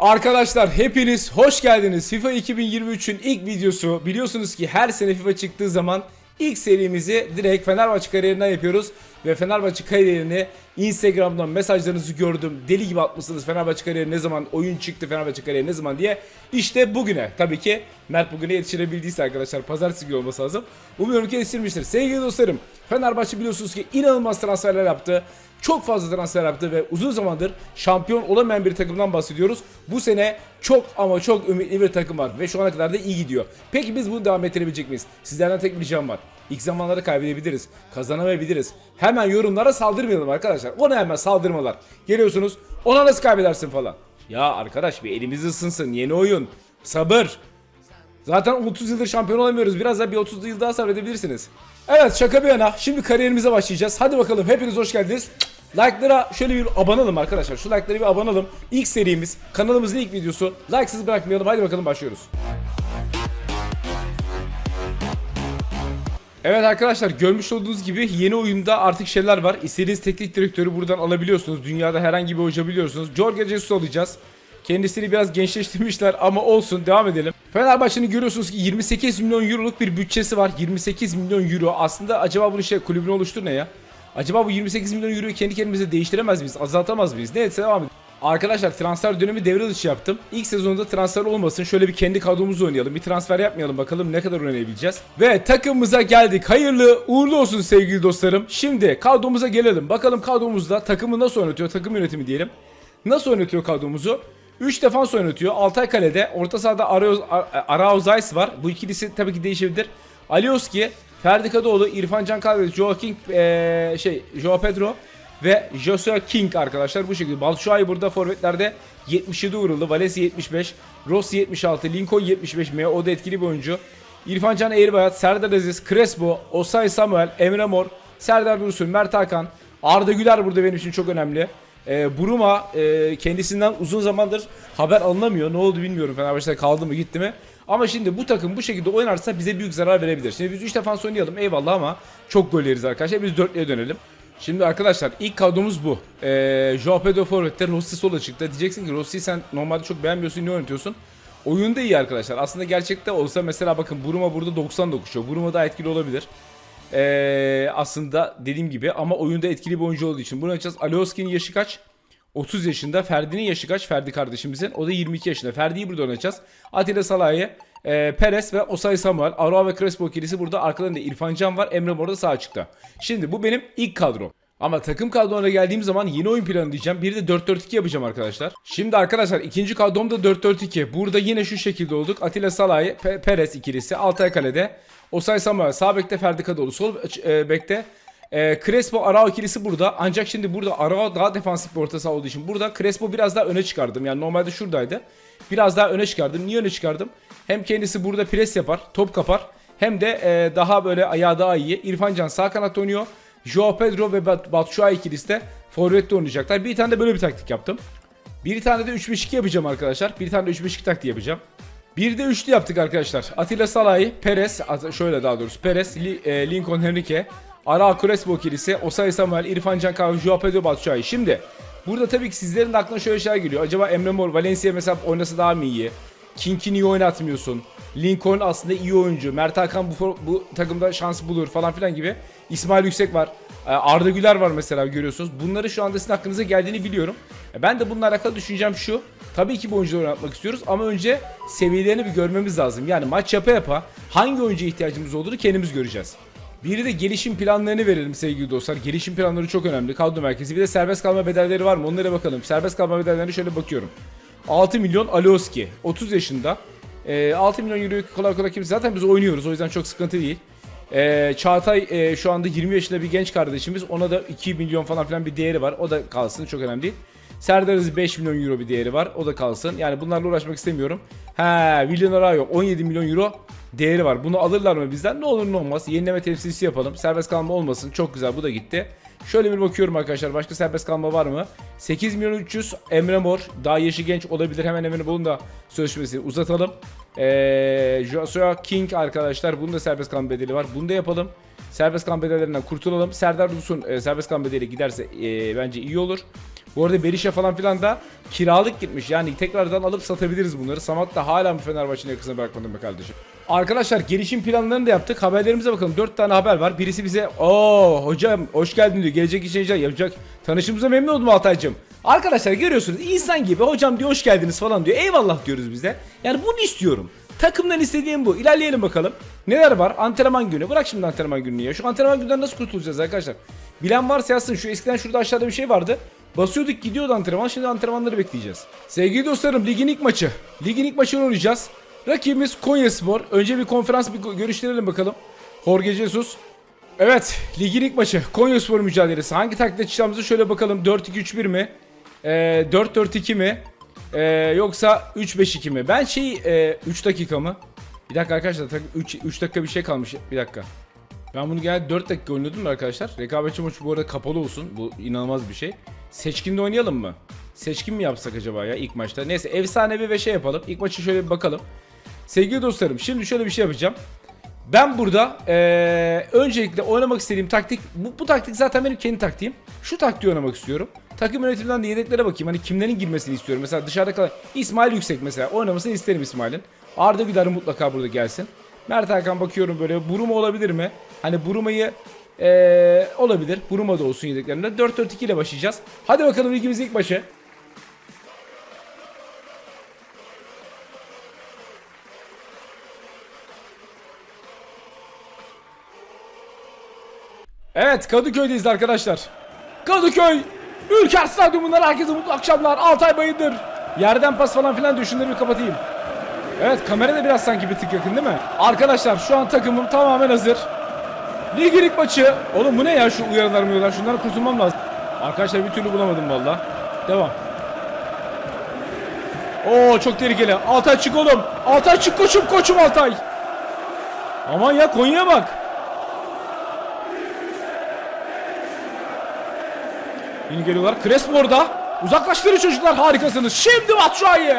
Arkadaşlar hepiniz hoş geldiniz. FIFA 2023'ün ilk videosu. Biliyorsunuz ki her sene FIFA çıktığı zaman ilk serimizi direkt Fenerbahçe kariyerinden yapıyoruz. Ve Fenerbahçe kariyerini Instagram'dan mesajlarınızı gördüm. Deli gibi atmışsınız Fenerbahçe kariyeri ne zaman, oyun çıktı Fenerbahçe kariyeri ne zaman diye. İşte bugüne. Tabii ki Mert bugüne yetiştirebildiyse arkadaşlar pazartesi günü olması lazım. Umuyorum ki yetiştirmiştir. Sevgili dostlarım Fenerbahçe biliyorsunuz ki inanılmaz transferler yaptı. Çok fazla transfer yaptı ve uzun zamandır şampiyon olamayan bir takımdan bahsediyoruz. Bu sene çok ama çok ümitli bir takım var ve şu ana kadar da iyi gidiyor. Peki biz bunu devam ettirebilecek miyiz? Sizlerden tek bir ricam var. İlk zamanlarda kaybedebiliriz, kazanamayabiliriz. Hemen yorumlara saldırmayalım arkadaşlar. Ona hemen saldırmalar. Geliyorsunuz ona nasıl kaybedersin falan. Ya arkadaş bir elimiz ısınsın yeni oyun. Sabır. Zaten 30 yıldır şampiyon olamıyoruz. Biraz da bir 30 yıl daha sabredebilirsiniz. Evet şaka bir yana. Şimdi kariyerimize başlayacağız. Hadi bakalım hepiniz hoş geldiniz. Like'lara şöyle bir abanalım arkadaşlar. Şu like'lara bir abanalım. İlk serimiz, kanalımızın ilk videosu. Like'sız bırakmayalım. Hadi bakalım başlıyoruz. Evet arkadaşlar görmüş olduğunuz gibi yeni oyunda artık şeyler var. İstediğiniz teknik direktörü buradan alabiliyorsunuz. Dünyada herhangi bir hoca biliyorsunuz. Jorge Jesus alacağız. Kendisini biraz gençleştirmişler ama olsun devam edelim. Fenerbahçe'nin görüyorsunuz ki 28 milyon euroluk bir bütçesi var. 28 milyon euro. Aslında acaba bunu şey kulübünü oluştur ne ya? Acaba bu 28 milyon euroyu kendi kendimize değiştiremez miyiz? Azaltamaz mıyız? Neyse devam edelim. Arkadaşlar transfer dönemi devre dışı yaptım. İlk sezonda transfer olmasın. Şöyle bir kendi kadromuzu oynayalım. Bir transfer yapmayalım bakalım ne kadar oynayabileceğiz. Ve takımımıza geldik. Hayırlı uğurlu olsun sevgili dostlarım. Şimdi kadromuza gelelim. Bakalım kadromuzda takımı nasıl oynatıyor? Takım yönetimi diyelim. Nasıl oynatıyor kadromuzu? 3 defans oynatıyor. Altay kalede. Orta sahada Araoz, Araoz Ice var. Bu ikilisi tabii ki değişebilir. Alioski, Ferdi Kadıoğlu, İrfan Can Kahveci, Joao King, eee, şey, Joao Pedro ve Joshua King arkadaşlar bu şekilde. Balşuay burada forvetlerde 77 vuruldu. Valesi 75, Rossi 76, Lincoln 75 M. O da etkili bir oyuncu. İrfan Can Eğribayat, Serdar Aziz, Crespo, Osay Samuel, Emre Mor, Serdar Dursun, Mert Hakan, Arda Güler burada benim için çok önemli. Ee, Buruma e, kendisinden uzun zamandır haber alınamıyor. Ne oldu bilmiyorum. Fenerbahçe'de kaldı mı gitti mi? Ama şimdi bu takım bu şekilde oynarsa bize büyük zarar verebilir. Şimdi biz 3 defans oynayalım eyvallah ama çok gol yeriz arkadaşlar. Biz 4'lüye dönelim. Şimdi arkadaşlar ilk kadromuz bu. Ee, Joao Pedro Forvet'te Rossi sola çıktı. Diyeceksin ki Rossi sen normalde çok beğenmiyorsun ne oynatıyorsun? Oyunda iyi arkadaşlar. Aslında gerçekte olsa mesela bakın Buruma burada 90 dokuşuyor. Buruma daha etkili olabilir. Ee, aslında dediğim gibi ama oyunda etkili bir oyuncu olduğu için bunu açacağız. Alioski'nin yaşı kaç? 30 yaşında. Ferdi'nin yaşı kaç? Ferdi kardeşimizin. O da 22 yaşında. Ferdi'yi burada oynatacağız. Atilla Salah'ı, e, Perez ve Osay Samuel. Aroa ve Crespo ikilisi burada. Arkalarında İrfan Can var. Emre Mor da sağ açıkta. Şimdi bu benim ilk kadrom. Ama takım kadrona geldiğim zaman yeni oyun planı diyeceğim. Bir de 4-4-2 yapacağım arkadaşlar. Şimdi arkadaşlar ikinci kadrom da 4-4-2. Burada yine şu şekilde olduk. Atilla Salah'ı, Pe- Perez ikilisi. Altay kalede. Osay Samuel sağ bekte Ferdi Kadıoğlu. Sol e, bekte e, Crespo Arao ikilisi burada. Ancak şimdi burada Arao daha defansif bir orta olduğu için burada Crespo biraz daha öne çıkardım. Yani normalde şuradaydı. Biraz daha öne çıkardım. Niye öne çıkardım? Hem kendisi burada pres yapar, top kapar. Hem de e, daha böyle ayağı daha iyi. İrfan Can sağ kanatta oynuyor. Joao Pedro ve Bat Batshuayi ikilisi de forvette oynayacaklar. Bir tane de böyle bir taktik yaptım. Bir tane de 3-5-2 yapacağım arkadaşlar. Bir tane de 3-5-2 taktiği yapacağım. Bir de üçlü yaptık arkadaşlar. Atilla Salah'ı, Perez, şöyle daha doğrusu Perez, e, Lincoln Henrique, Ara Crespo ikilisi, Osay Samuel, İrfan Can Kahve, Joao Pedro Batshuayi. Şimdi burada tabii ki sizlerin de aklına şöyle şeyler geliyor. Acaba Emre Mor, Valencia mesela oynasa daha mı iyi? Kink'i niye oynatmıyorsun? Lincoln aslında iyi oyuncu. Mert Hakan bu, bu takımda şans bulur falan filan gibi. İsmail Yüksek var. Ee, Arda Güler var mesela görüyorsunuz. Bunları şu anda sizin aklınıza geldiğini biliyorum. E, Ben de bununla alakalı düşüncem şu. Tabii ki bu oyuncuları oynatmak istiyoruz ama önce seviyelerini bir görmemiz lazım. Yani maç yapa yapa hangi oyuncuya ihtiyacımız olduğunu kendimiz göreceğiz. Bir de gelişim planlarını verelim sevgili dostlar. Gelişim planları çok önemli. Kadro merkezi. Bir de serbest kalma bedelleri var mı? Onlara bakalım. Serbest kalma bedellerine şöyle bakıyorum. 6 milyon Alioski. 30 yaşında. Ee, 6 milyon euroyu kolay kolay kimse. Zaten biz oynuyoruz. O yüzden çok sıkıntı değil. Ee, Çağatay e, şu anda 20 yaşında bir genç kardeşimiz. Ona da 2 milyon falan filan bir değeri var. O da kalsın. Çok önemli değil. Serdar Aziz 5 milyon euro bir değeri var. O da kalsın. Yani bunlarla uğraşmak istemiyorum. Ha, Willian Arayo 17 milyon euro değeri var. Bunu alırlar mı bizden? Ne olur ne olmaz. Yenileme temsilcisi yapalım. Serbest kalma olmasın. Çok güzel. Bu da gitti. Şöyle bir bakıyorum arkadaşlar. Başka serbest kalma var mı? 8 milyon 300 Emre Mor. Daha yaşı genç olabilir. Hemen hemen bunun da sözleşmesini uzatalım. Ee, Joshua King arkadaşlar. Bunun da serbest kalma bedeli var. Bunu da yapalım. Serbest kalma bedellerinden kurtulalım. Serdar Dursun e, serbest kalma bedeli giderse e, bence iyi olur. Bu arada Berisha falan filan da kiralık gitmiş. Yani tekrardan alıp satabiliriz bunları. Samat da hala mı Fenerbahçe'nin yakasına bırakmadın be kardeşim. Arkadaşlar gelişim planlarını da yaptık. Haberlerimize bakalım. 4 tane haber var. Birisi bize Oo hocam hoş geldin diyor. Gelecek için yapacak. Tanışımıza memnun oldum Altaycığım. Arkadaşlar görüyorsunuz insan gibi hocam diyor hoş geldiniz falan diyor. Eyvallah diyoruz biz de. Yani bunu istiyorum. Takımdan istediğim bu. İlerleyelim bakalım. Neler var? Antrenman günü. Bırak şimdi antrenman gününü ya. Şu antrenman günden nasıl kurtulacağız arkadaşlar? Bilen varsa yazsın. Şu eskiden şurada aşağıda bir şey vardı. Basıyorduk gidiyordu antrenman. Şimdi antrenmanları bekleyeceğiz. Sevgili dostlarım ligin ilk maçı. Ligin ilk maçını oynayacağız. Rakibimiz Konyaspor. Önce bir konferans bir görüştürelim bakalım. Jorge Jesus. Evet, ligin ilk maçı Konyaspor mücadelesi. Hangi taktikle çıkacağımızı şöyle bakalım. 4-2-3-1 mi? Ee, 4-4-2 mi? Ee, yoksa 3-5-2 mi? Ben şey e, 3 dakika mı? Bir dakika arkadaşlar 3, 3 dakika bir şey kalmış. Bir dakika. Ben bunu genelde 4 dakika oynuyordum da arkadaşlar. Rekabetçi maçı bu arada kapalı olsun. Bu inanılmaz bir şey. Seçkinde oynayalım mı? Seçkin mi yapsak acaba ya ilk maçta? Neyse efsanevi ve şey yapalım. İlk maçı şöyle bir bakalım. Sevgili dostlarım şimdi şöyle bir şey yapacağım. Ben burada eee, öncelikle oynamak istediğim taktik bu, bu taktik zaten benim kendi taktiğim. Şu taktiği oynamak istiyorum. Takım yönetiminden de yedeklere bakayım. Hani kimlerin girmesini istiyorum. Mesela dışarıda kalan İsmail Yüksek mesela oynamasını isterim İsmail'in. Arda Güler mutlaka burada gelsin. Mert Hakan bakıyorum böyle Buruma olabilir mi? Hani Buruma'yı eee, olabilir. Buruma da olsun yedeklerinde. 4-4-2 ile başlayacağız. Hadi bakalım ligimizin ilk maçı. Evet Kadıköy'deyiz arkadaşlar. Kadıköy Ülker Stadyumu'ndan herkese mutlu akşamlar. Altay Bayındır. Yerden pas falan filan. Şunları bir kapatayım. Evet kamera da biraz sanki bir tık yakın değil mi? Arkadaşlar şu an takımım tamamen hazır. Ligin ilk maçı. Oğlum bu ne ya şu uyarılar mı uyarılar? Şundan kurtulmam lazım. Arkadaşlar bir türlü bulamadım valla. Devam. Oo çok tehlikeli. Altay çık oğlum. Altay çık koçum koçum Altay. Aman ya Konya'ya bak. Yeni geliyorlar. Crespo orada. Uzaklaştırın çocuklar harikasınız. Şimdi Batshuayi.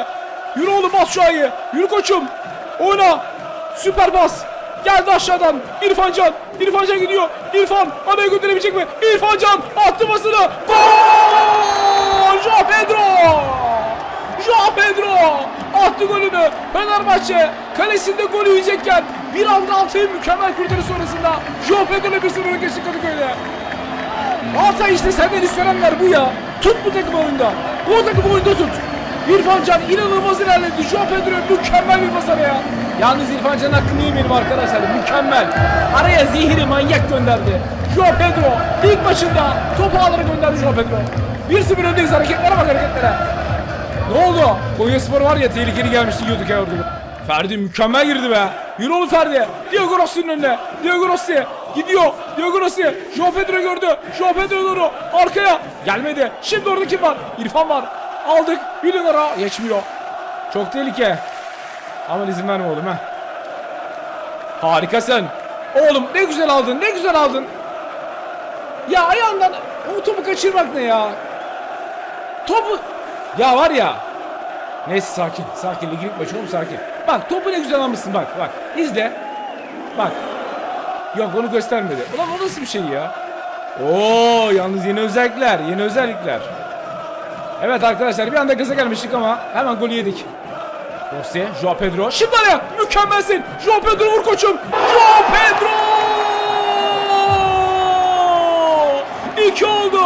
Yürü oğlum Batshuayi. Yürü koçum. Oyna. Süper bas. Geldi aşağıdan. İrfan Can. İrfan Can gidiyor. İrfan araya gönderebilecek mi? İrfan Can attı basını. Gol! Joao Pedro. Joao Pedro attı golünü. Fenerbahçe kalesinde gol yiyecekken bir anda Altay'ın mükemmel kurtarı sonrasında Joao Pedro'la 1-0 geçti Kadıköy'de. Altay işte senden istenenler bu ya. Tut bu takım oyunda. Bu takım oyunda tut. İrfan Can inanılmaz ilerledi. Joao Pedro mükemmel bir pas araya. Yalnız İrfan Can'ın hakkını yemeyelim arkadaşlar. Mükemmel. Araya zehiri manyak gönderdi. Joao Pedro ilk maçında topu ağlara gönderdi Joao Pedro. 1-0 öndeyiz hareketlere bak hareketlere. Ne oldu? Konyaspor var ya tehlikeli gelmişti yiyorduk ya orada. Ferdi mükemmel girdi be. Yürü oğlum Ferdi. Diego Rossi'nin önüne. Diego Rossi gidiyor. Diego Rossi. Joao Pedro gördü. Joao Pedro doğru. Arkaya. Gelmedi. Şimdi orada kim var? İrfan var. Aldık. Numara. Geçmiyor. Çok tehlike. Aman izin verme oğlum ha. Harikasın. Oğlum ne güzel aldın. Ne güzel aldın. Ya ayağından o topu kaçırmak ne ya? Topu ya var ya. Neyse sakin. Sakin. Ligin maçı oğlum sakin. Bak topu ne güzel almışsın bak bak. İzle. Bak. Yok onu göstermedi. Ulan o nasıl bir şey ya? Oo yalnız yeni özellikler. Yeni özellikler. Evet arkadaşlar bir anda gaza gelmiştik ama hemen golü yedik. Rossi, Joao Pedro. Şimdi araya mükemmelsin. Joao Pedro vur koçum. Joao Pedro! İki oldu.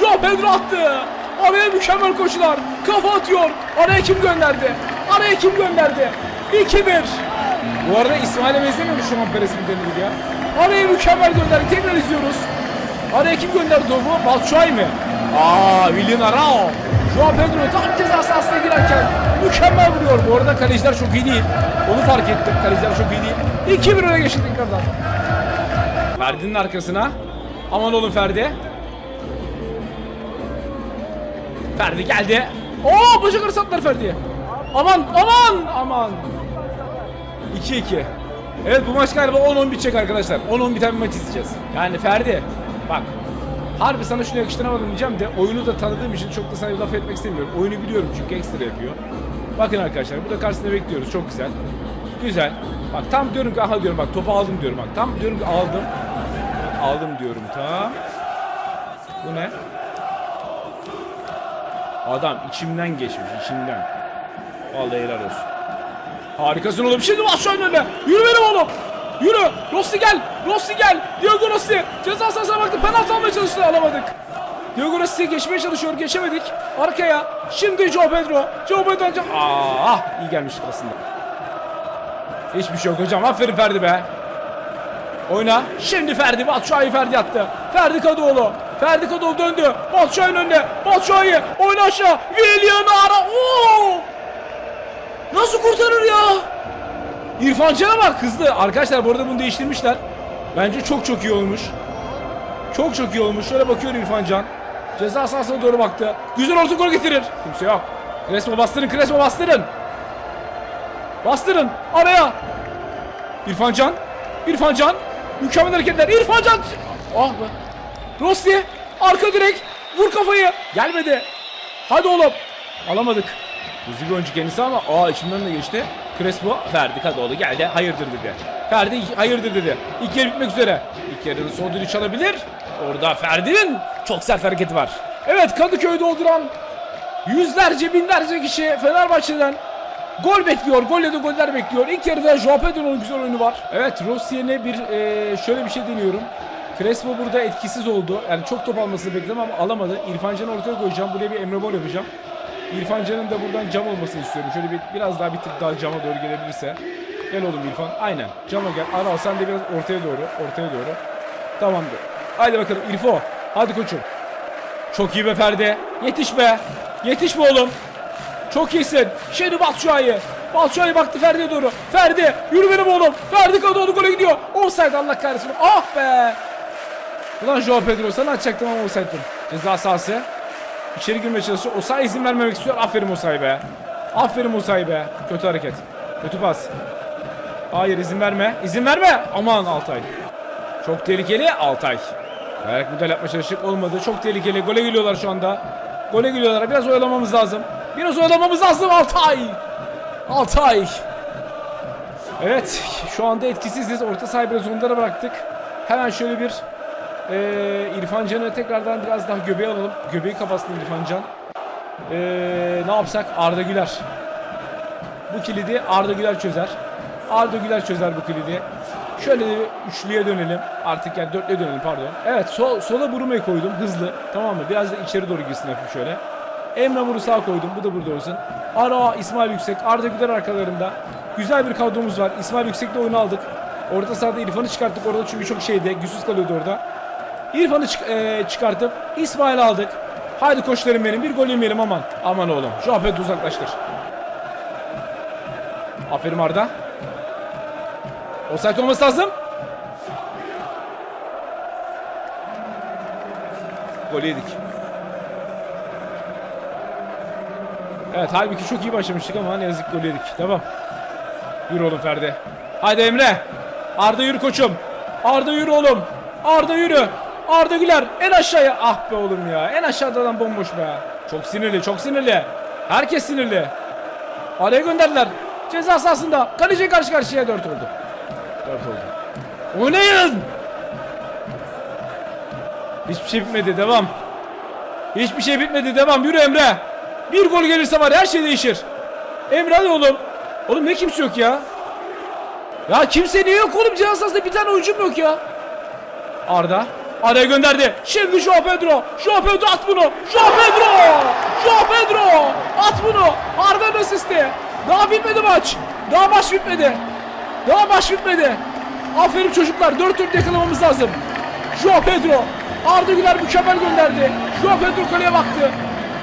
Joao Pedro attı. Araya mükemmel koşular. Kafa atıyor. Araya kim gönderdi? Araya kim gönderdi? 2-1. Bu arada İsmail'e benzemiyormuş şu an Perez'in denildi ya. Araya mükemmel gönderdi. Tekrar izliyoruz. Araya kim gönderdi topu? Batshuayi mi? Aa, Willian Arao. Joao Pedro tam ceza sahasına girerken mükemmel vuruyor. Bu arada kaleciler çok iyi değil. Onu fark ettim. Kaleciler çok iyi değil. 2-1 öne geçti tekrardan. Ferdi'nin arkasına. Aman oğlum Ferdi. Ferdi geldi. Oo bacak arası attılar Ferdi'ye. Aman aman aman. 2-2. Evet bu maç galiba 10-10 bitecek arkadaşlar. 10-10 biten bir maç izleyeceğiz. Yani Ferdi bak. Harbi sana şunu yakıştıramadım diyeceğim de oyunu da tanıdığım için çok da sana laf etmek istemiyorum. Oyunu biliyorum çünkü ekstra yapıyor. Bakın arkadaşlar burada karşısında bekliyoruz. Çok güzel. Güzel. Bak tam diyorum ki aha diyorum bak topu aldım diyorum bak. Tam diyorum ki aldım. Aldım diyorum tam. Bu ne? Adam içimden geçmiş içimden. Vallahi helal olsun. Harikasın oğlum. Şimdi bas önüne. Yürü benim oğlum. Yürü. Rossi gel. Rossi gel. Diego Rossi. Ceza sahasına baktı. Penaltı almaya çalıştı. Alamadık. Diego Rossi geçmeye çalışıyor. Geçemedik. Arkaya. Şimdi Joe Pedro. Joe Pedro. Aa, ah, iyi gelmiş aslında. Hiçbir şey yok hocam. Aferin Ferdi be. Oyna. Şimdi Ferdi. Batshuayi Ferdi attı. Ferdi Kadıoğlu. Ferdi Kadıoğlu döndü. Batshuayi'nin önüne. Batshuayi. Oyna aşağı. William Ara. Oo! Nasıl kurtarır ya? İrfan Can'a bak hızlı. Arkadaşlar bu arada bunu değiştirmişler. Bence çok çok iyi olmuş. Çok çok iyi olmuş. Şöyle bakıyor İrfan Can. Ceza sahasına doğru baktı. Güzel orta gol getirir. Kimse yok. Crespo bastırın, Crespo bastırın. Bastırın araya. İrfan Can. İrfan Can. Mükemmel hareketler. İrfan Can. Ah be. Rossi. Arka direk. Vur kafayı. Gelmedi. Hadi oğlum. Alamadık. Hızlı bir oyuncu kendisi ama aa içimden de geçti. Crespo Ferdi Kadıoğlu geldi. Hayırdır dedi. Ferdi hayırdır dedi. İlk yarı bitmek üzere. İlk yarının son düdüğü çalabilir. Orada Ferdi'nin çok sert hareketi var. Evet Kadıköy'ü dolduran yüzlerce binlerce kişi Fenerbahçe'den Gol bekliyor. Gol ya da goller bekliyor. İlk yarıda Joao Pedro'nun güzel oyunu var. Evet Rossi'ye bir e, şöyle bir şey deniyorum. Crespo burada etkisiz oldu. Yani çok top almasını bekledim ama alamadı. İrfan Can'ı ortaya koyacağım. Buraya bir Emre Mor yapacağım. İrfan Can'ın da buradan cam olmasını istiyorum. Şöyle bir biraz daha bir tık daha cama doğru gelebilirse. Gel oğlum İrfan. Aynen. Cama gel. Aral sen de biraz ortaya doğru. Ortaya doğru. Tamamdır. Haydi bakalım İrfo. Hadi koçum. Çok iyi be Ferdi. Yetiş be. Yetiş be oğlum. Çok iyisin. Şimdi Batshuayi. Batshuayi baktı Ferdi'ye doğru. Ferdi yürü benim oğlum. Ferdi Kadıoğlu gole gidiyor. Offside Allah kahretsin. Ah be. Ulan Joao Pedro sana atacaktım ama offside'dım. Ceza sahası. İçeri girmeye çalışıyor. Osay izin vermemek istiyor. Aferin Osay be. Aferin Osay be. Kötü hareket. Kötü pas. Hayır izin verme. İzin verme. Aman Altay. Çok tehlikeli Altay. Ayak müdahale yapmaya çalıştık. Olmadı. Çok tehlikeli. Gole geliyorlar şu anda. Gole geliyorlar. Biraz oyalamamız lazım. Biraz oyalamamız lazım Altay. Altay. Evet. Şu anda etkisiziz. Orta sahayı biraz onlara bıraktık. Hemen şöyle bir ee, İrfan Can'ı tekrardan biraz daha göbeğe alalım. Göbeği kapatsın İrfan Can. Ee, ne yapsak? Arda Güler. Bu kilidi Arda Güler çözer. Arda Güler çözer bu kilidi. Şöyle bir üçlüye dönelim. Artık yani dörtlüye dönelim pardon. Evet sol, sola Buruma'yı koydum hızlı. Tamam mı? Biraz da içeri doğru girsin hafif şöyle. Emre Mor'u sağa koydum. Bu da burada olsun. Ara İsmail Yüksek. Arda Güler arkalarında. Güzel bir kadromuz var. İsmail Yüksek'le oyunu aldık. Orta sahada İrfan'ı çıkarttık orada çünkü çok şeydi. Güçsüz kalıyordu orada. İrfan'ı çık- e, çıkartıp İsmail aldık. Haydi koçlarım benim bir gol yemeyelim aman. Aman oğlum. Şu Ahmet'i uzaklaştır. Aferin Arda. Offside olması lazım. Gol yedik. Evet halbuki çok iyi başlamıştık ama ne yazık gol yedik. Tamam. Yürü oğlum Ferdi. Haydi Emre. Arda yürü koçum. Arda yürü oğlum. Arda yürü. Arda Güler en aşağıya. Ah be oğlum ya. En aşağıda adam bomboş be. Çok sinirli çok sinirli. Herkes sinirli. Araya gönderdiler. Ceza sahasında. Kaleci karşı karşıya 4 oldu. 4 oldu. Oynayın. Hiçbir şey bitmedi. Devam. Hiçbir şey bitmedi. Devam. Yürü Emre. Bir gol gelirse var her şey değişir. Emre hadi oğlum. Oğlum ne kimse yok ya. Ya kimse niye yok oğlum? Cihaz sahasında bir tane oyuncum yok ya. Arda. Araya gönderdi. Şimdi Joao Pedro. Joao Pedro at bunu. Joao Pedro. Joao Pedro. At bunu. Arda'nın asisti. Daha bitmedi maç. Daha maç bitmedi. Daha maç bitmedi. Aferin çocuklar. 4-4 yakalamamız lazım. Joao Pedro. Arda Güler mükemmel gönderdi. Joao Pedro kaleye baktı.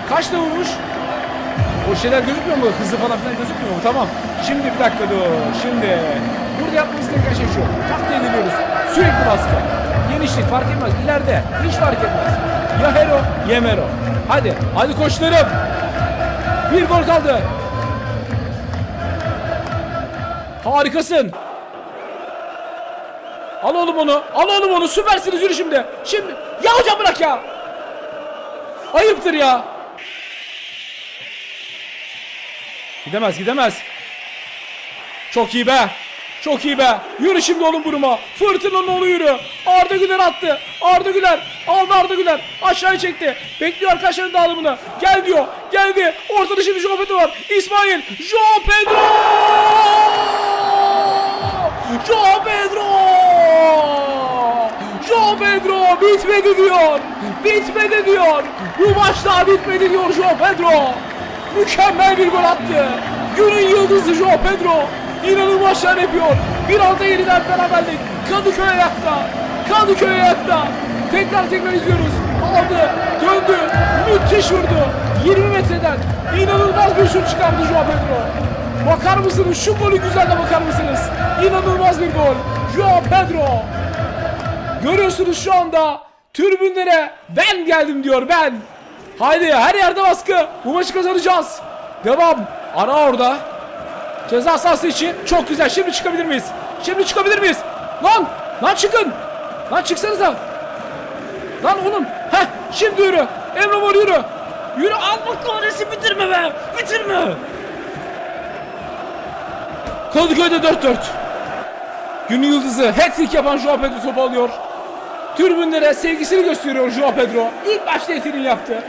Kaçta vurmuş? O şeyler gözükmüyor mu? Hızlı falan filan gözükmüyor mu? Tamam. Şimdi bir dakika dur. Şimdi. Burada yapmamız gereken şey şu. Taktiğe ediliyoruz. Sürekli baskı. Genişlik fark etmez. İleride. Hiç fark etmez. Ya Hero ya Mero. Hadi. Hadi koçlarım. Bir gol kaldı. Harikasın. Al oğlum onu. Al oğlum onu. Süpersiniz yürü şimdi. Şimdi. Ya hocam bırak ya. Ayıptır ya. Gidemez gidemez. Çok iyi be. Çok iyi be. Yürü şimdi oğlum buruma. Fırtınanın oğlu yürü. Arda Güler attı. Arda Güler. Aldı Arda Güler. Aşağıya çekti. Bekliyor arkadaşların dağılımını. Gel diyor. Geldi. Ortada şimdi Joao Pedro var. İsmail. Joao Pedro. Joao Pedro. Joao Pedro bitmedi diyor. Bitmedi diyor. Bu maç daha bitmedi diyor Joao Pedro. Mükemmel bir gol attı. Günün yıldızı Joao Pedro. İnanılmaz şeyler yapıyor. Bir anda yeniden beraberlik. Kadıköy ayakta. Kadıköy ayakta. Tekrar tekrar izliyoruz. Aldı. Döndü. Müthiş vurdu. 20 metreden inanılmaz bir şut çıkardı Joao Pedro. Bakar mısınız? Şu golü güzel bakar mısınız? İnanılmaz bir gol. Joao Pedro. Görüyorsunuz şu anda tribünlere ben geldim diyor ben. Haydi her yerde baskı. Bu maçı kazanacağız. Devam. Ara orada. Ceza sahası için çok güzel. Şimdi çıkabilir miyiz? Şimdi çıkabilir miyiz? Lan! Lan çıkın! Lan çıksanıza! Lan oğlum! Heh! Şimdi yürü! Emre Mor yürü! Yürü! Allah kahretsin bitirme be! Bitirme! Kadıköy'de 4-4. Günün yıldızı hat-trick yapan Joao Pedro topu alıyor. Tribünlere sevgisini gösteriyor Joao Pedro. İlk başta yeteneğini yaptı.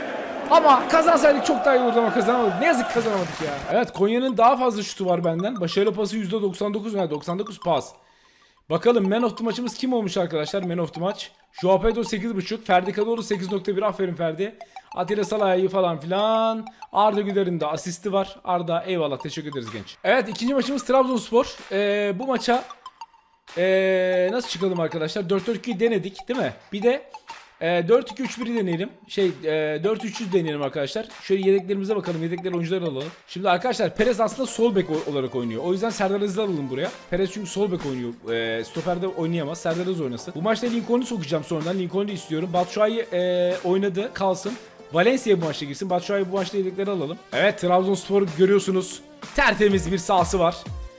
Ama kazansaydık çok daha iyi olurdu ama kazanamadık. Ne yazık kazanamadık ya. Evet Konya'nın daha fazla şutu var benden. Başarılı pası %99 yani 99 pas. Bakalım Man of the maçımız kim olmuş arkadaşlar? Man of the maç. Joao Pedro 8.5. Ferdi Kadıoğlu 8.1. Aferin Ferdi. Atilla Salahi falan filan. Arda Güler'in de asisti var. Arda eyvallah teşekkür ederiz genç. Evet ikinci maçımız Trabzonspor. Ee, bu maça ee, nasıl çıkalım arkadaşlar? 4-4-2'yi denedik değil mi? Bir de e, 4-2-3-1'i deneyelim. Şey e, 4-3-3 deneyelim arkadaşlar. Şöyle yedeklerimize bakalım. Yedekler oyuncuları alalım. Şimdi arkadaşlar Perez aslında sol bek olarak oynuyor. O yüzden Serdar Aziz'i alalım buraya. Perez çünkü sol bek oynuyor. E, stoperde oynayamaz. Serdar Aziz oynasın. Bu maçta Lincoln'u sokacağım sonradan. Lincoln'u istiyorum. Batshuayi e, oynadı. Kalsın. Valencia bu maçta girsin. Batshuayi bu maçta yedekleri alalım. Evet Trabzonspor görüyorsunuz. Tertemiz bir sahası var.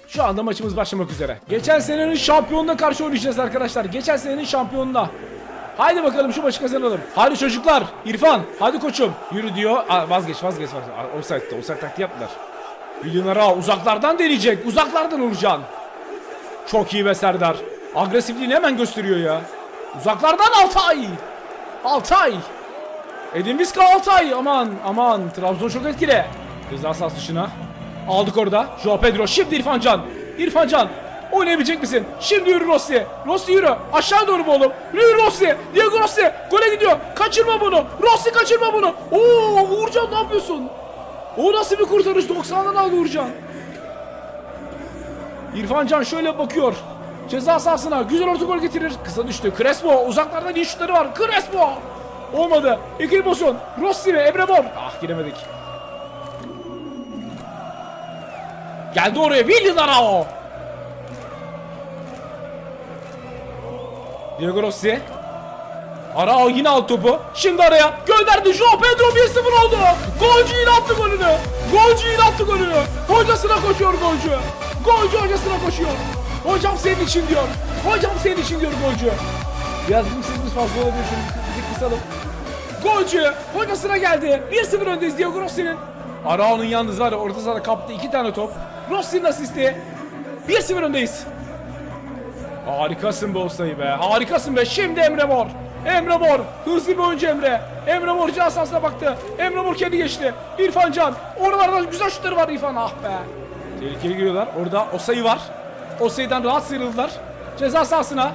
Şu anda maçımız başlamak üzere. Geçen senenin şampiyonuna karşı oynayacağız arkadaşlar. Geçen senenin şampiyonuna. Haydi bakalım şu maçı kazanalım. Hadi çocuklar. İrfan. Hadi koçum. Yürü diyor. Aa, vazgeç vazgeç. vazgeç. Aa, Offside'de. Offside taktiği yaptılar. Milyonara uzaklardan deneyecek. Uzaklardan Uğurcan. Çok iyi be Serdar. Agresifliğini hemen gösteriyor ya. Uzaklardan Altay. Altay. Edin Viska Altay. Aman aman. Trabzon çok etkili. Ceza sahası dışına. Aldık orada. Joao Pedro. Şimdi İrfan Can. İrfan Can. Oynayabilecek misin? Şimdi yürü Rossi. Rossi yürü. Aşağı doğru mu oğlum? Yürü Rossi. Diego Rossi. Gole gidiyor. Kaçırma bunu. Rossi kaçırma bunu. Oo Uğurcan ne yapıyorsun? O nasıl bir kurtarış? 90'dan aldı Uğurcan. İrfan Can şöyle bakıyor. Ceza sahasına güzel orta gol getirir. Kısa düştü. Crespo uzaklardan iyi şutları var. Crespo. Olmadı. İkili pozisyon. Rossi mi? Emre Mor. Ah giremedik. Geldi oraya. Willian Arao. Diego Rossi. Arao yine aldı topu. Şimdi araya gönderdi. Joao Pedro 1-0 oldu. Golcü yine attı golünü. Golcü yine attı golünü. Hocasına koşuyor golcü. Golcü hocasına koşuyor. Hocam senin için diyor. Hocam senin için diyor golcü. Biraz bizim sesimiz fazla olabilir. Şunu kısalım. Golcü hocasına geldi. 1-0 öndeyiz Diego Rossi'nin. Arao'nun yalnız var ya orta sahada kaptı iki tane top. Rossi'nin asisti. 1-0 öndeyiz. Harikasın be Osayi be. Harikasın be. Şimdi Emre Mor. Emre Mor. Hızlı bir oyuncu Emre. Emre Mor cihaz baktı. Emre Mor kendi geçti. İrfan Can. Oralarda güzel şutları var İrfan. Ah be. Tehlikeli giriyorlar. Orada Osayi var. Osayi'den rahat sıyrıldılar. Ceza sahasına.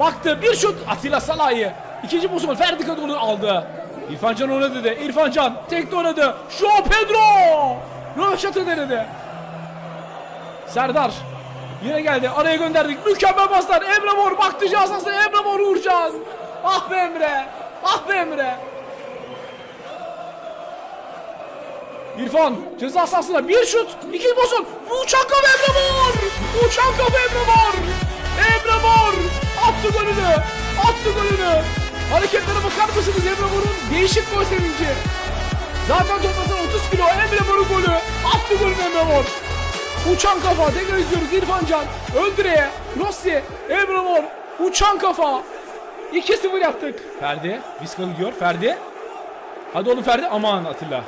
Baktı. Bir şut. Atilla Salahi. İkinci pozisyon. Ferdi Kadıoğlu aldı. İrfan Can oynadı dedi. İrfan Can. Tekte oynadı. Joao Pedro. Röveşatı denedi. Serdar. Yine geldi. Araya gönderdik. Mükemmel paslar. Emre Mor baktı cihazasına. Emre Mor Uğurcan. Ah be Emre. Ah be Emre. İrfan ceza sahasına bir şut. iki pozisyon. Uçan kafa Emre Mor. Uçan kafa Emre Mor. Emre Mor. Attı golünü. Attı golünü. Hareketlere bakar mısınız Emre Mor'un? Değişik gol sevinci. Zaten toplasan 30 kilo Emre Mor'un golü. Attı golünü Emre Mor. Uçan kafa tekrar izliyoruz İrfan Can. Öldüreye. Rossi. Emre Mor. Uçan kafa. 2-0 yaptık. Ferdi. Viska gidiyor. Ferdi. Hadi oğlum Ferdi. Aman Atilla.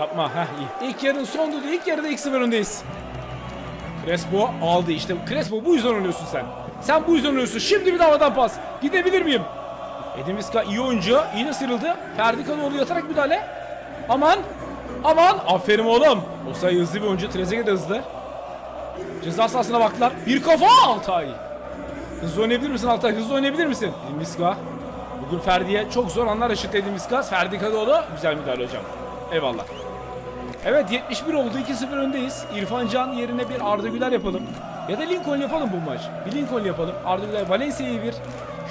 Yapma. Heh iyi. İlk yarının son düdüğü. ilk yarıda 2-0 öndeyiz. Crespo aldı işte. Crespo bu yüzden oynuyorsun sen. Sen bu yüzden oynuyorsun. Şimdi bir havadan pas. Gidebilir miyim? Edin Visca iyi oyuncu. İyi de sıyrıldı. Ferdi Kanoğlu yatarak müdahale. Aman. Aman. Aferin oğlum. O sayı hızlı bir oyuncu. Trezeguet de hızlı. Ceza sahasına baktılar. Bir kafa Altay. Hızlı oynayabilir misin Altay? Hızlı oynayabilir misin? Visca. Bugün Ferdi'ye çok zor anlar eşitledi Visca. Ferdi Kanoğlu. Güzel müdahale hocam. Eyvallah. Evet 71 oldu 2-0 öndeyiz. İrfan Can yerine bir Arda Güler yapalım. Ya da Lincoln yapalım bu maç. Bir Lincoln yapalım. Arda Güler Valencia'yı bir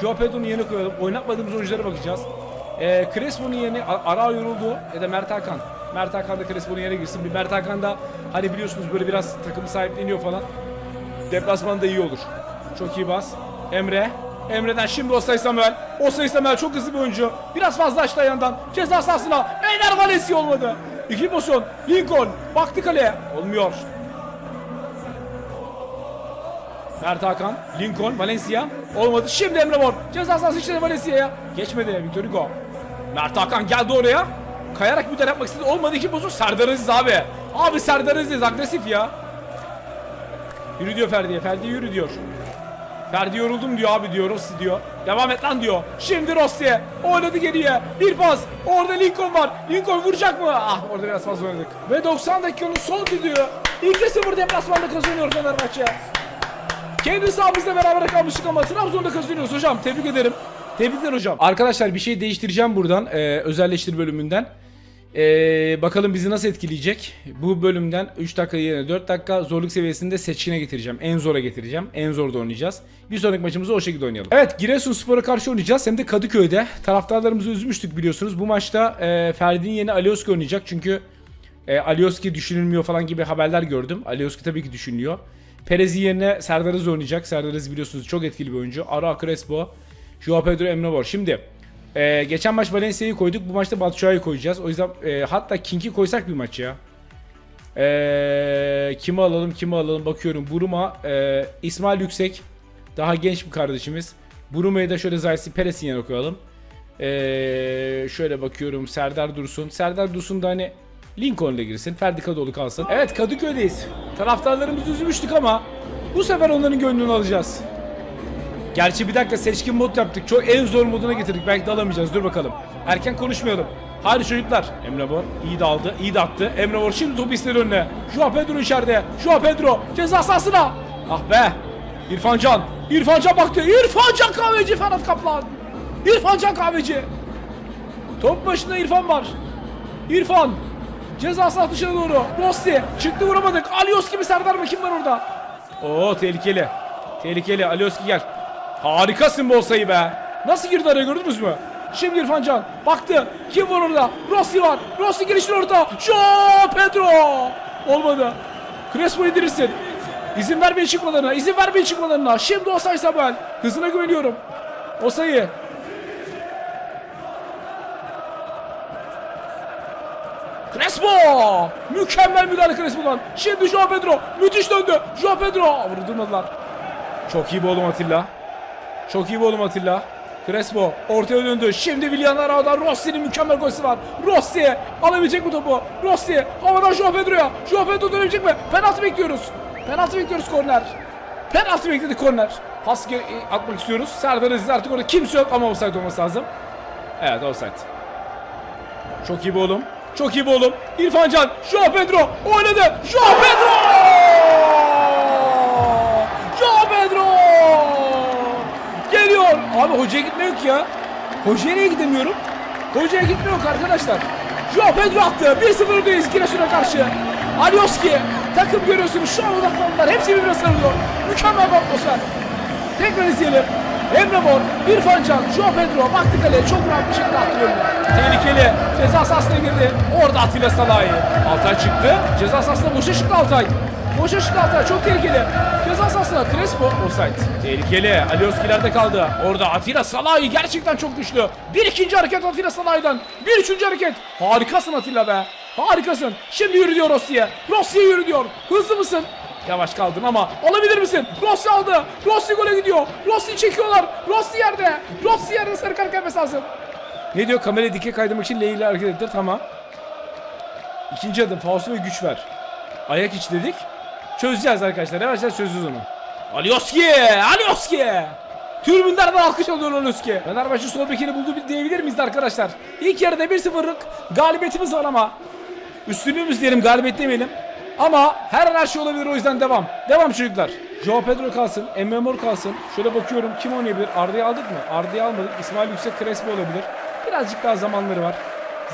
Joao Pedro'nun yerine koyalım. Oynatmadığımız oyunculara bakacağız. Ee, Crespo'nun yerine Ara yoruldu ya da Mert Hakan. Mert Hakan da Crespo'nun yerine girsin. Bir Mert Hakan da hani biliyorsunuz böyle biraz takımı sahipleniyor falan. Deplasmanda iyi olur. Çok iyi bas. Emre. Emre'den şimdi Osay Samuel. Osay Samuel çok hızlı bir oyuncu. Biraz fazla açtı ayağından. Ceza sahasına. Ener Valencia olmadı. İki pozisyon. Lincoln. Baktı kaleye. Olmuyor. Mert Hakan. Lincoln. Valencia. Olmadı. Şimdi Emre Mor. Ceza sahası içinde Valencia'ya. Geçmedi. Victor Hugo. Mert Hakan geldi oraya. Kayarak müdahale yapmak istedi. Olmadı. iki pozisyon. Serdar Aziz abi. Abi Serdar Aziz agresif ya. Yürü diyor Ferdi'ye. Ferdi yürü diyor. Ferdi yoruldum diyor abi diyor Rossi diyor. Devam et lan diyor. Şimdi Rossi'ye. Oynadı geriye. Bir pas. Orada Lincoln var. Lincoln vuracak mı? Ah orada biraz fazla oynadık. Ve 90 dakikanın son düdüğü. 2-0 deplasmanda kazanıyor Fenerbahçe. Kendi sahamızda beraber kalmıştık ama Trabzon'da kazanıyoruz hocam. Tebrik ederim. Tebrikler hocam. Arkadaşlar bir şey değiştireceğim buradan. Ee, özelleştir bölümünden. Ee, bakalım bizi nasıl etkileyecek. Bu bölümden 3 dakika yerine 4 dakika zorluk seviyesinde seçkine getireceğim. En zora getireceğim. En zorda oynayacağız. Bir sonraki maçımızı o şekilde oynayalım. Evet Giresunspor'a karşı oynayacağız. Hem de Kadıköy'de. Taraftarlarımızı üzmüştük biliyorsunuz. Bu maçta e, Ferdi'nin yerine Alioski oynayacak. Çünkü e, Alioski düşünülmüyor falan gibi haberler gördüm. Alioski tabii ki düşünülüyor. Perez'in yerine Serdar Aziz oynayacak. Serdar Aziz biliyorsunuz çok etkili bir oyuncu. Ara Crespo, Joao Pedro, Emre var. Şimdi e, geçen maç Valencia'yı koyduk. Bu maçta Batshuayi'yi koyacağız. O yüzden e, hatta King'i koysak bir maç ya. E, kimi alalım kimi alalım bakıyorum. Buruma, e, İsmail Yüksek. Daha genç bir kardeşimiz. Buruma'yı da şöyle Zaysi Perez'in yerine koyalım. E, şöyle bakıyorum Serdar Dursun. Serdar Dursun da hani Lincoln'la girsin. Ferdi Kadıoğlu kalsın. Evet Kadıköy'deyiz. Taraftarlarımızı üzmüştük ama bu sefer onların gönlünü alacağız. Gerçi bir dakika seçkin mod yaptık. Çok en zor moduna getirdik. Belki de alamayacağız. Dur bakalım. Erken konuşmayalım. Hadi çocuklar. Emre Mor iyi de aldı. iyi de attı. Emre Mor şimdi topu istedi önüne. Joao Pedro içeride. Joao Pedro ceza sahasına. Ah be. İrfan Can. İrfan Can baktı. İrfan Can kahveci Ferhat Kaplan. İrfan Can kahveci. Top başında İrfan var. İrfan. Ceza sahası dışına doğru. Rossi. Çıktı vuramadık. Alioski mi Serdar mı? Kim var orada? Oo tehlikeli. Tehlikeli. Alioski gel. Harikasın bu olsayı be. Nasıl girdi araya gördünüz mü? Şimdi İrfan Can baktı. Kim var orada? Rossi var. Rossi girişin orta. Joao Pedro. Olmadı. Crespo indirirsin. İzin vermeyin çıkmalarına. izin vermeyin çıkmalarına. Şimdi Osay Samuel. Hızına güveniyorum. Osay'ı. Crespo! Mükemmel müdahale Crespo'dan. Şimdi Joao Pedro. Müthiş döndü. Joao Pedro. Vurdurmadılar. Çok iyi bir oğlum Atilla. Çok iyi bir oğlum Atilla. Crespo ortaya döndü. Şimdi Willian Arao'dan Rossi'nin mükemmel golü var. Rossi alabilecek mi topu? Rossi havadan Joao Pedro'ya. Joao Pedro dönebilecek mi? Penaltı bekliyoruz. Penaltı bekliyoruz korner. Penaltı bekledi korner. Pas ge- atmak istiyoruz. Serdar Aziz artık orada kimse yok ama offside olması lazım. Evet offside. Çok iyi bir oğlum. Çok iyi bir oğlum. İrfan Can. Joao Pedro. Oynadı. Joao Pedro. Geliyor. Abi hocaya gitme yok ya. Hocaya niye gidemiyorum? Hocaya gitme yok arkadaşlar. Joao Pedro attı. 1-0 öndeyiz Giresun'a karşı. Alioski. Takım görüyorsunuz şu an odaklandılar. Hepsi birbirine sarılıyor. Mükemmel atmosfer. Tekrar izleyelim. Emre Mor, İrfan Can, Joao Pedro baktı kaleye çok rahat bir şekilde attı önüne. Tehlikeli. Ceza sahasına girdi. Orada Atilla Salahi. Altay çıktı. Ceza sahasına boşa çıktı Altay. Boşa çıktı Altay. Çok tehlikeli. Ceza sahasına Crespo. Offside. Tehlikeli. Alioski'lerde kaldı. Orada Atilla Salahi gerçekten çok güçlü. Bir ikinci hareket Atilla Salahi'den. Bir üçüncü hareket. Harikasın Atilla be. Harikasın. Şimdi yürü diyor Rossi'ye. Rossi'ye yürü diyor. Hızlı mısın? Yavaş kaldın ama alabilir misin? Rossi aldı. Rossi gole gidiyor. Rossi çekiyorlar. Rossi yerde. Rossi yerde sarı kart gelmesi lazım. Ne diyor? Kamerayı dike kaydırmak için L ile hareket ettir. Tamam. İkinci adım. Fausto ve güç ver. Ayak iç dedik. Çözeceğiz arkadaşlar. Yavaş çözeceğiz onu. Alioski! Alioski! Tribünlerden alkış alıyor Alioski. Fenerbahçe sol bekini buldu diyebilir miyiz arkadaşlar? İlk yarıda 1-0'lık galibiyetimiz var ama üstünlüğümüz diyelim galibiyet demeyelim. Ama her her şey olabilir o yüzden devam. Devam çocuklar. Joao Pedro kalsın, Emre kalsın. Şöyle bakıyorum kim oynayabilir? Arda'yı aldık mı? Arda'yı almadık. İsmail Yüksek Crespo olabilir. Birazcık daha zamanları var.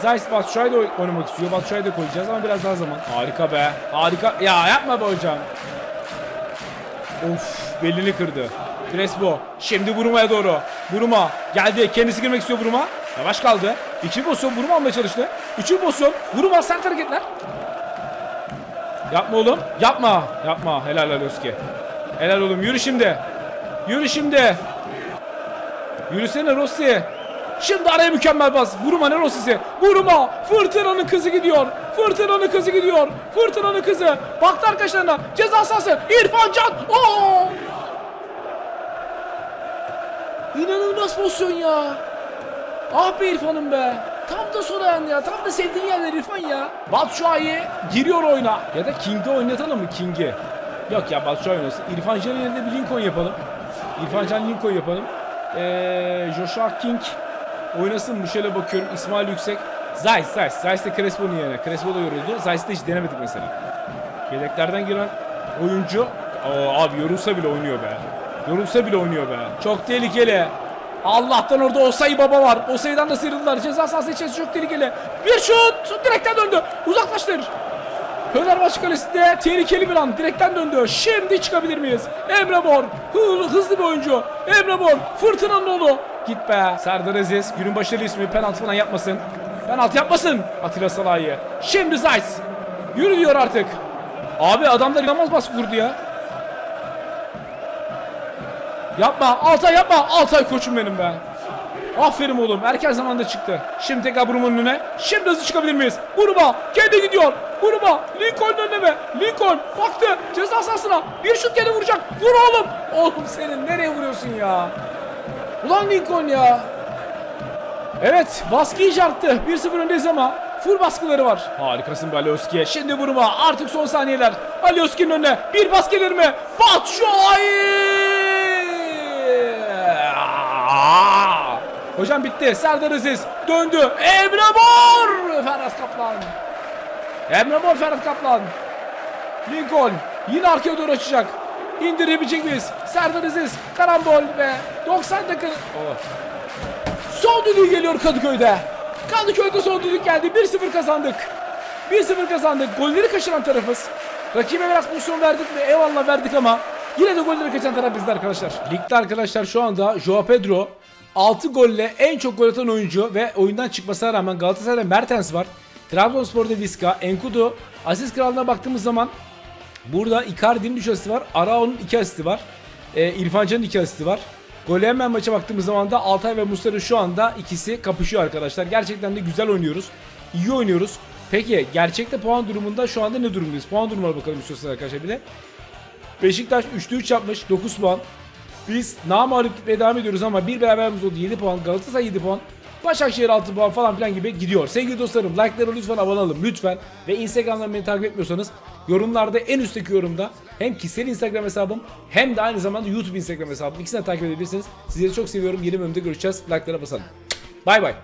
Zayt Batshuayi de oy- oynamak istiyor. Batshuayi de koyacağız ama biraz daha zaman. Harika be. Harika. Ya yapma be hocam. Of belini kırdı. Crespo. Şimdi Buruma'ya doğru. Buruma geldi. Kendisi girmek istiyor Buruma. Yavaş kaldı. İkinci pozisyon Buruma almaya çalıştı. Üçüncü pozisyon. Buruma sert hareketler. Yapma oğlum. Yapma. Yapma. Helal Alioski. Helal oğlum. Yürü şimdi. Yürü şimdi. Yürüsene Rossi. Şimdi araya mükemmel bas. Vurma ne Rossi'si. Vurma. Fırtınanın kızı gidiyor. Fırtınanın kızı gidiyor. Fırtınanın kızı. Baktı arkadaşlarına. Ceza sahası. İrfan Can. Oo! İnanılmaz pozisyon ya. Ah be İrfan'ım be. Tam da sol ayağın ya. Tam da sevdiğin yerler İrfan ya. Batshuayi giriyor oyuna. Ya da King'i oynatalım mı King'i? Yok ya Batshuayi oynasın. İrfan Can'ın yerine bir Lincoln yapalım. İrfan Can Lincoln yapalım. Ee, Joshua King oynasın mı? Şöyle bakıyorum. İsmail Yüksek. Zayt, Zayt. Zayt de Crespo'nun yerine. Crespo da yoruldu. Zayt'ı da hiç denemedik mesela. Yedeklerden giren oyuncu Aa, abi yorulsa bile oynuyor be. Yorulsa bile oynuyor be. Çok tehlikeli. Allah'tan orada Osay baba var. Osay'dan da sıyrıldılar. Ceza sahası içerisi çok tehlikeli. Bir şut. Direkten döndü. Uzaklaştır. Fenerbahçe kalesinde tehlikeli bir an. Direkten döndü. Şimdi çıkabilir miyiz? Emre Mor. Hızlı, hızlı bir oyuncu. Emre Mor. Fırtınanın oğlu. Git be. Serdar Aziz. Günün başarılı ismi. Penaltı falan yapmasın. Penaltı yapmasın. Atilla Salahi. Şimdi Zayt. Yürü diyor artık. Abi adamlar inanılmaz baskı kurdu ya. Yapma Altay yapma Altay koçum benim be. Aferin oğlum erken zamanda çıktı. Şimdi tekrar Buruma'nın önüne. Şimdi hızlı çıkabilir miyiz? Buruma kendi gidiyor. Buruma Lincoln önüne mi? Lincoln baktı ceza sahasına. Bir şut geri vuracak. Vur oğlum. Oğlum senin nereye vuruyorsun ya? Ulan Lincoln ya. Evet baskı iyice arttı. 1-0 öndeyiz ama full baskıları var. Harikasın be Alioski'ye. Şimdi vurma. Artık son saniyeler. Alioski'nin önüne. Bir bas gelir mi? Batshuayi! Hocam bitti. Serdar Aziz döndü. Emre Mor! Ferhat Kaplan. Emre Mor Ferhat Kaplan. Lincoln yine arkaya doğru açacak. İndirebilecek miyiz? Serdar Aziz karambol ve 90 dakika. Son düdüğü geliyor Kadıköy'de. Kadıköy'de son düdük geldi. 1-0 kazandık. 1-0 kazandık. Golleri kaçıran tarafız. Rakibe biraz pozisyon verdik mi? Eyvallah verdik ama yine de golleri kaçıran taraf bizde arkadaşlar. Ligde arkadaşlar şu anda Joao Pedro 6 golle en çok gol atan oyuncu ve oyundan çıkmasına rağmen Galatasaray'da Mertens var. Trabzonspor'da Vizca, Enkudu. Asist kralına baktığımız zaman Burada Icardi'nin 3 asisti var. Arao'nun 2 asisti var. Ee, İrfan Can'ın 2 asisti var. Gole hemen maça baktığımız zaman da Altay ve Muslera şu anda ikisi kapışıyor arkadaşlar. Gerçekten de güzel oynuyoruz. İyi oynuyoruz. Peki gerçekte puan durumunda şu anda ne durumdayız? Puan durumuna bakalım istiyorsanız arkadaşlar bir de. Beşiktaş 3'te 3 yapmış 9 puan. Biz namalip gitmeye devam ediyoruz ama bir beraberimiz oldu 7 puan. Galatasaray 7 puan. Başakşehir 6 puan falan filan gibi gidiyor. Sevgili dostlarım like'ları lütfen abone olun lütfen. Ve Instagram'dan beni takip etmiyorsanız yorumlarda en üstteki yorumda hem kişisel Instagram hesabım hem de aynı zamanda YouTube Instagram hesabım. İkisini de takip edebilirsiniz. Sizleri çok seviyorum. Yeni bölümde görüşeceğiz. Like'lara basalım. Bay bay.